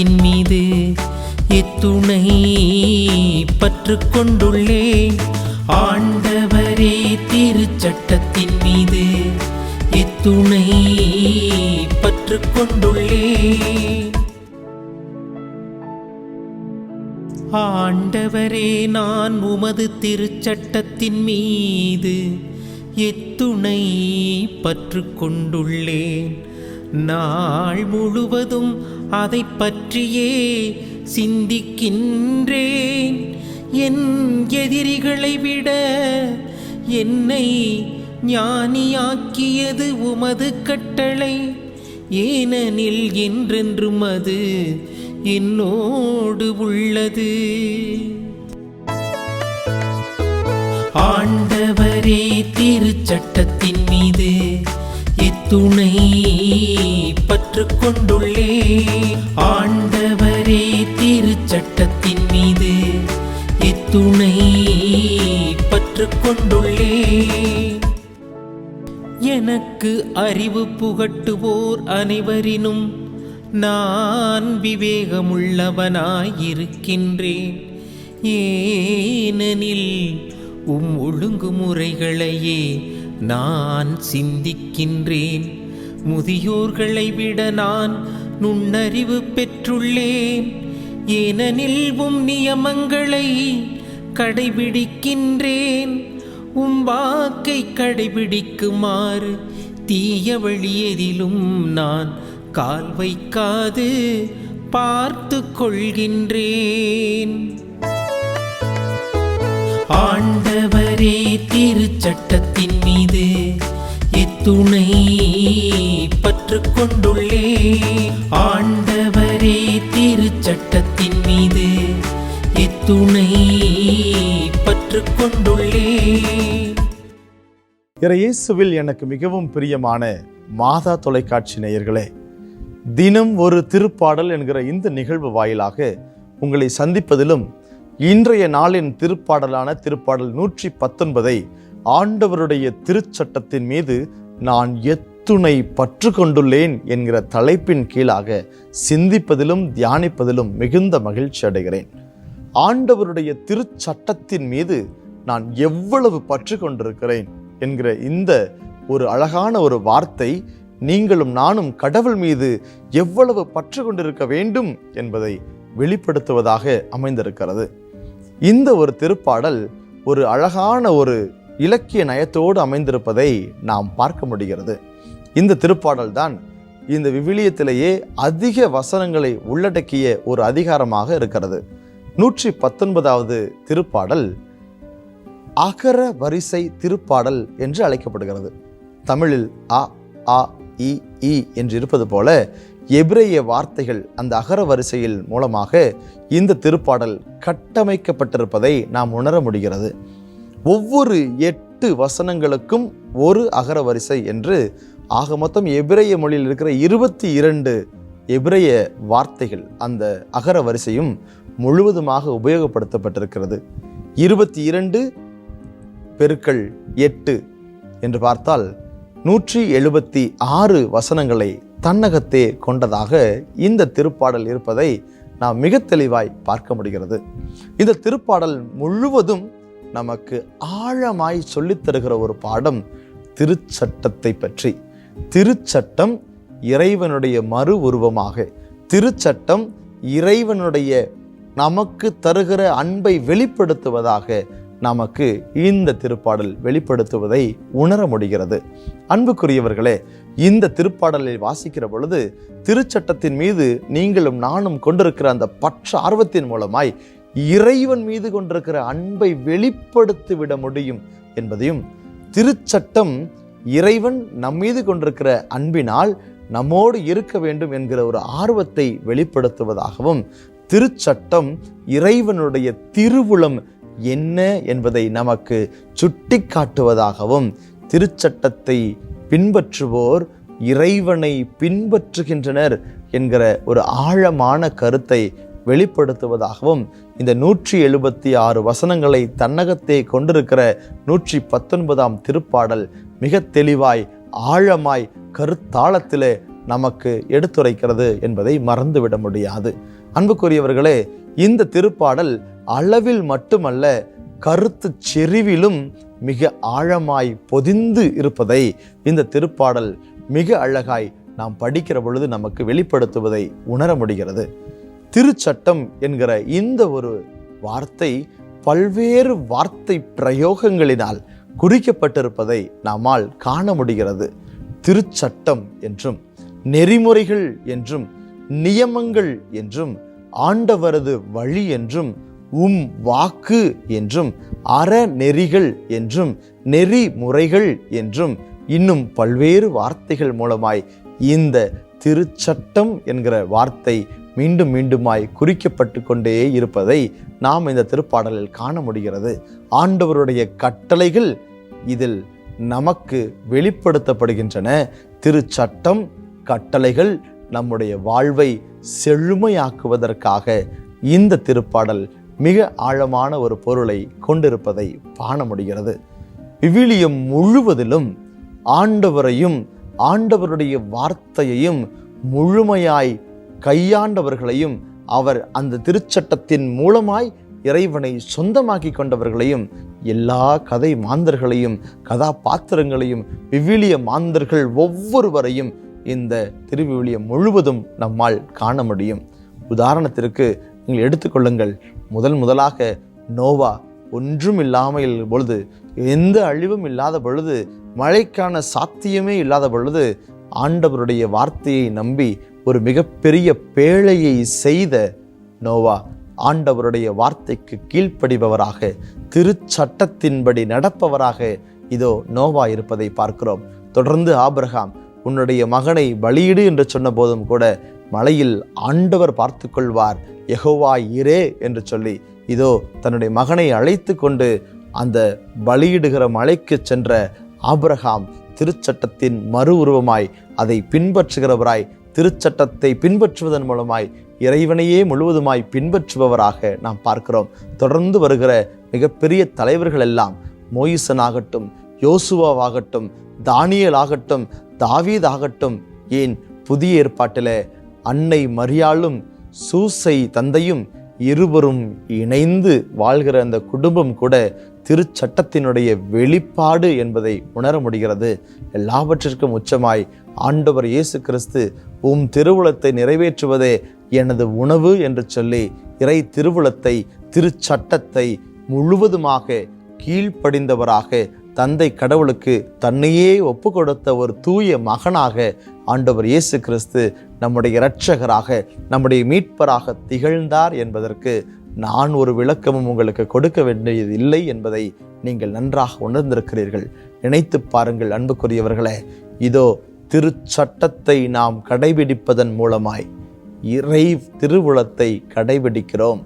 ஆண்டவரே மீது இத்துணை பற்று கொண்டுள்ளேன் ஆண்டவரே திருச்சட்டத்தின் மீது இத்துணை பற்று கொண்டுள்ளேன் ஆண்டவரே நான் உமது திருச்சட்டத்தின் மீது எத்துணை பற்று கொண்டுள்ளேன். நாள் முழுவதும் அதை பற்றியே சிந்திக்கின்றேன். என் எதிரிகளை விட என்னை ஞானியாக்கியது உமது கட்டளை. ஏனெனில் என்றென்றும் அது என்னோடு உள்ளது. ஆண்டவரே திருச்சட்டத்தின் மீது எத்துணை கற்றுக்கொண்டுள்ளே ஆண்டவரே திருச்சட்டத்தின் மீது இத்துணை பற்றுக்கொண்டுள்ளே. எனக்கு அறிவு புகட்டுவோர் அனைவரினும் நான் விவேகமுள்ளவனாயிருக்கின்றேன். ஏனெனில் உம் ஒழுங்குமுறைகளையே நான் சிந்திக்கின்றேன். முதியோர்களை விட நான் நுண்ணறிவு பெற்றுள்ளேன். ஏனெனில் உம் நியமங்களை கடைபிடிக்கின்றேன். உம் வாக்கை கடைபிடிக்குமாறு தீய வழியெதிலும் நான் கால் வைக்காது பார்த்து கொள்கின்றேன். ஆண்டவரே திருச்சட்டத்தின் மீது துணை பற்றுக்கொண்டுள்ளே ஆண்டவரே திருச்சட்டத்தின் மீது இத்துணை பற்றுக்கொண்டுள்ளே இயேசுவில் எனக்கு மிகவும் பிரியமான மாதா தொலைக்காட்சி நேயர்களே தினம் ஒரு திருப்பாடல் என்கிற இந்த நிகழ்வு வாயிலாக உங்களை சந்திப்பதிலும் இன்றைய நாளின் திருப்பாடலான திருப்பாடல் நூற்றி பத்தொன்பதை ஆண்டவருடைய திருச்சட்டத்தின் மீது நான் எத்துணை பற்று கொண்டுள்ளேன் என்கிற தலைப்பின் கீழாக சிந்திப்பதிலும் தியானிப்பதிலும் மிகுந்த மகிழ்ச்சி அடைகிறேன். ஆண்டவருடைய திருச்சட்டத்தின் மீது நான் எவ்வளவு பற்று கொண்டிருக்கிறேன் என்கிற இந்த ஒரு அழகான ஒரு வார்த்தை நீங்களும் நானும் கடவுள் மீது எவ்வளவு பற்று கொண்டிருக்க வேண்டும் என்பதை வெளிப்படுத்துவதாக அமைந்திருக்கிறது. இந்த ஒரு திருப்பாடல் ஒரு அழகான ஒரு இலக்கிய நயத்தோடு அமைந்திருப்பதை நாம் பார்க்க முடிகிறது. இந்த திருப்பாடல் தான் இந்த விவிலியத்திலேயே அதிக வசனங்களை உள்ளடக்கிய ஒரு அதிகாரமாக இருக்கிறது. நூற்றி பத்தொன்பதாவது திருப்பாடல் அகர வரிசை திருப்பாடல் என்று அழைக்கப்படுகிறது. தமிழில் அ ஆ இ என்று இருப்பது போல எபிரேய வார்த்தைகள் அந்த அகர வரிசையில் மூலமாக இந்த திருப்பாடல் கட்டமைக்கப்பட்டிருப்பதை நாம் உணர முடிகிறது. ஒவ்வொரு எட்டு வசனங்களுக்கும் ஒரு அகர வரிசை என்று ஆக மொத்தம் எபிரேய மொழியில் இருக்கிற இருபத்தி இரண்டு எபிரேய வார்த்தைகள் அந்த அகர வரிசையும் முழுவதுமாக உபயோகப்படுத்தப்பட்டிருக்கிறது. இருபத்தி இரண்டு பெருக்கள் எட்டு என்று பார்த்தால் நூற்றி எழுபத்தி ஆறு வசனங்களை தன்னகத்தே கொண்டதாக இந்த திருப்பாடல் இருப்பதை நாம் மிக தெளிவாய் பார்க்க முடிகிறது. இந்த திருப்பாடல் முழுவதும் நமக்கு ஆழமாய் சொல்லித்தருகிற ஒரு பாடம் திருச்சட்டத்தை பற்றி. திருச்சட்டம் இறைவனுடைய மறு உருவமாக. திருச்சட்டம் இறைவனுடைய நமக்கு தருகிற அன்பை வெளிப்படுத்துவதாக நமக்கு இந்த திருப்பாடல் வெளிப்படுத்துவதை உணர முடிகிறது. அன்புக்குரியவர்களே இந்த திருப்பாடலை வாசிக்கிற பொழுது திருச்சட்டத்தின் மீது நீங்களும் நானும் கொண்டிருக்கிற அந்த பற்ற ஆர்வத்தின் மூலமாய் இறைவன் மீது கொண்டிருக்கிற அன்பை வெளிப்படுத்தி விட முடியும் என்பதையும் திருச்சட்டம் இறைவன் நம் மீது கொண்டிருக்கிற அன்பினால் நம்மோடு இருக்க வேண்டும் என்கிற ஒரு ஆர்வத்தை வெளிப்படுத்துவதாகவும் திருச்சட்டம் இறைவனுடைய திருவுளம் என்ன என்பதை நமக்கு சுட்டி காட்டுவதாகவும் திருச்சட்டத்தை பின்பற்றுவோர் இறைவனை பின்பற்றுகின்றனர் என்கிற ஒரு ஆழமான கருத்தை வெளிப்படுத்துவதாகவும் இந்த நூற்றி எழுபத்தி ஆறு வசனங்களை தன்னகத்தே கொண்டிருக்கிற நூற்றி பத்தொன்பதாம் திருப்பாடல் மிக தெளிவாய் ஆழமாய் கருத்தாளத்திலே நமக்கு எடுத்துரைக்கிறது என்பதை மறந்துவிட முடியாது. அன்புக்குரியவர்களே இந்த திருப்பாடல் அளவில் மட்டுமல்ல கருத்து செறிவிலும் மிக ஆழமாய் பொதிந்து இருப்பதை இந்த திருப்பாடல் மிக அழகாய் நாம் படிக்கிற பொழுது நமக்கு வெளிப்படுத்துவதை உணர முடிகிறது. திருச்சட்டம் என்கிற இந்த ஒரு வார்த்தை பல்வேறு வார்த்தை பிரயோகங்களினால் குறிக்கப்பட்டிருப்பதை நம்மால் காண முடிகிறது. திருச்சட்டம் என்றும் நெறிமுறைகள் என்றும் நியமங்கள் என்றும் ஆண்டவரது வழி என்றும் உம் வாக்கு என்றும் அறநெறிகள் என்றும் நெறிமுறைகள் என்றும் இன்னும் பல்வேறு வார்த்தைகள் மூலமாய் இந்த திருச்சட்டம் என்கிற வார்த்தை மீண்டும் மீண்டுமாய் குறிக்கப்பட்டு கொண்டே இருப்பதை நாம் இந்த திருப்பாடலில் காண முடிகிறது. ஆண்டவருடைய கட்டளைகள் இதில் நமக்கு வெளிப்படுத்தப்படுகின்றன. திருச்சட்டம் கட்டளைகள் நம்முடைய வாழ்வை செழுமையாக்குவதற்காக இந்த திருப்பாடல் மிக ஆழமான ஒரு பொருளை கொண்டிருப்பதை காண முடிகிறது. விவிலியம் முழுவதிலும் ஆண்டவரையும் ஆண்டவருடைய வார்த்தையையும் முழுமையாய் கையாண்டவர்களையும் அவர் அந்த திருச்சட்டத்தின் மூலமாய் இறைவனை சொந்தமாக்கி கொண்டவர்களையும் எல்லா கதை மாந்தர்களையும் கதாபாத்திரங்களையும் விவிலிய மாந்தர்கள் ஒவ்வொருவரையும் இந்த திருவிவிலியம் முழுவதும் நம்மால் காண முடியும். உதாரணத்திற்கு நீங்கள் எடுத்துக்கொள்ளுங்கள் முதல் முதலாக நோவா ஒன்றும் இல்லாமல் பொழுது எந்த அழிவும் இல்லாத பொழுது மழைக்கான சாத்தியமே இல்லாத பொழுது ஆண்டவருடைய வார்த்தையை நம்பி ஒரு மிகப்பெரிய பேழையை செய்த நோவா ஆண்டவருடைய வார்த்தைக்கு கீழ்ப்படிபவராக திருச்சட்டத்தின்படி நடப்பவராக இதோ நோவா இருப்பதை பார்க்கிறோம். தொடர்ந்து ஆபிரகாம் உன்னுடைய மகனை பலியிடு என்று சொன்ன போதும் கூட மலையில் ஆண்டவர் பார்த்து கொள்வார் எகோவா இரே என்று சொல்லி இதோ தன்னுடைய மகனை அழைத்து கொண்டு அந்த பலியிடுகிற மலைக்கு சென்ற ஆபிரகாம் திருச்சட்டத்தின் மறு உருவமாய் அதை பின்பற்றுகிறவராய் திருச்சட்டத்தை பின்பற்றுவதன் மூலமாய் இறைவனையே முழுவதுமாய் பின்பற்றுபவராக நாம் பார்க்கிறோம். தொடர்ந்து வருகிற மிகப்பெரிய தலைவர்கள் எல்லாம் மோயிசனாகட்டும் யோசுவாவாகட்டும் தானியல் ஆகட்டும் தாவீத் ஆகட்டும் ஏன் புதிய ஏற்பாட்டில் அன்னை மரியாளும் சூசை தந்தையும் இருவரும் இணைந்து வாழ்கிற அந்த குடும்பம் கூட திருச்சட்டத்தினுடைய வெளிப்பாடு என்பதை உணர முடிகிறது. எல்லாவற்றிற்கும் உச்சமாய் ஆண்டவர் இயேசு கிறிஸ்து உம் திருவுளத்தை நிறைவேற்றுவதே எனது உணவு என்று சொல்லி இறை திருவுளத்தை திருச்சட்டத்தை முழுவதுமாக கீழ்ப்படிந்தவராக தந்தை கடவுளுக்கு தன்னையே ஒப்பு கொடுத்த ஒரு தூய மகனாக ஆண்டவர் இயேசு கிறிஸ்து நம்முடைய இரட்சகராக நம்முடைய மீட்பராக திகழ்ந்தார் என்பதற்கு நான் ஒரு விளக்கமும் உங்களுக்கு கொடுக்க வேண்டியது இல்லை என்பதை நீங்கள் நன்றாக உணர்ந்திருக்கிறீர்கள். நினைத்து பாருங்கள் அன்புக்குரியவர்களே இதோ திருச்சட்டத்தை நாம் கடைபிடிப்பதன் மூலமாய் இறை திருவுளத்தை கடைபிடிக்கிறோம்.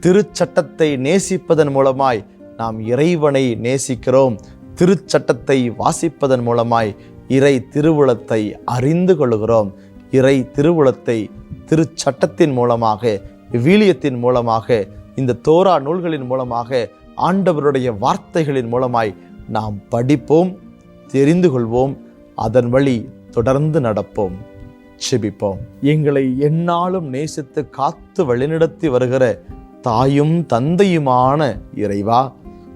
திருச்சட்டத்தை நேசிப்பதன் மூலமாய் நாம் இறைவனை நேசிக்கிறோம். திருச்சட்டத்தை வாசிப்பதன் மூலமாய் இறை திருவுளத்தை அறிந்து கொள்கிறோம். இறை திருவுளத்தை திருச்சட்டத்தின் மூலமாக விவிலியத்தின் மூலமாக இந்த தோரா நூல்களின் மூலமாக ஆண்டவருடைய வார்த்தைகளின் மூலமாய் நாம் படிப்போம் தெரிந்து கொள்வோம் அதன் வழி தொடர்ந்து நடப்போம். செபிப்போம் எங்களை எந்நாளும் நேசித்து காத்து வழிநடத்தி வருகிற தாயும் தந்தையுமான இறைவா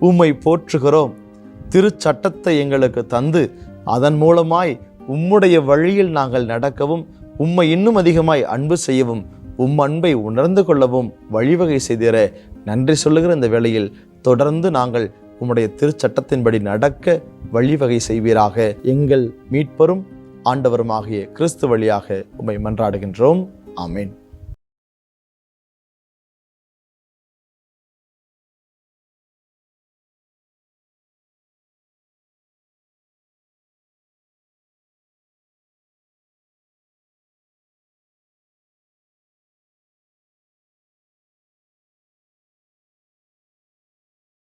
உம்மை போற்றுகிறோம். திருச்சட்டத்தை எங்களுக்கு தந்து அதன் மூலமாய் உம்முடைய வழியில் நாங்கள் நடக்கவும் உம்மை இன்னும் அதிகமாய் அன்பு செய்யவும் உம் அன்பை உணர்ந்து கொள்ளவும் வழிவகை செய்திட நன்றி சொல்லுகிற இந்த வேளையில் தொடர்ந்து நாங்கள் உம்முடைய திருச்சட்டத்தின்படி நடக்க வழிவகை செய்வீராக. எங்கள் மீட்பரும் ஆண்டவருமாகிய கிறிஸ்து வழியாக உம்மை மன்றாடுகின்றோம். ஆமீன்.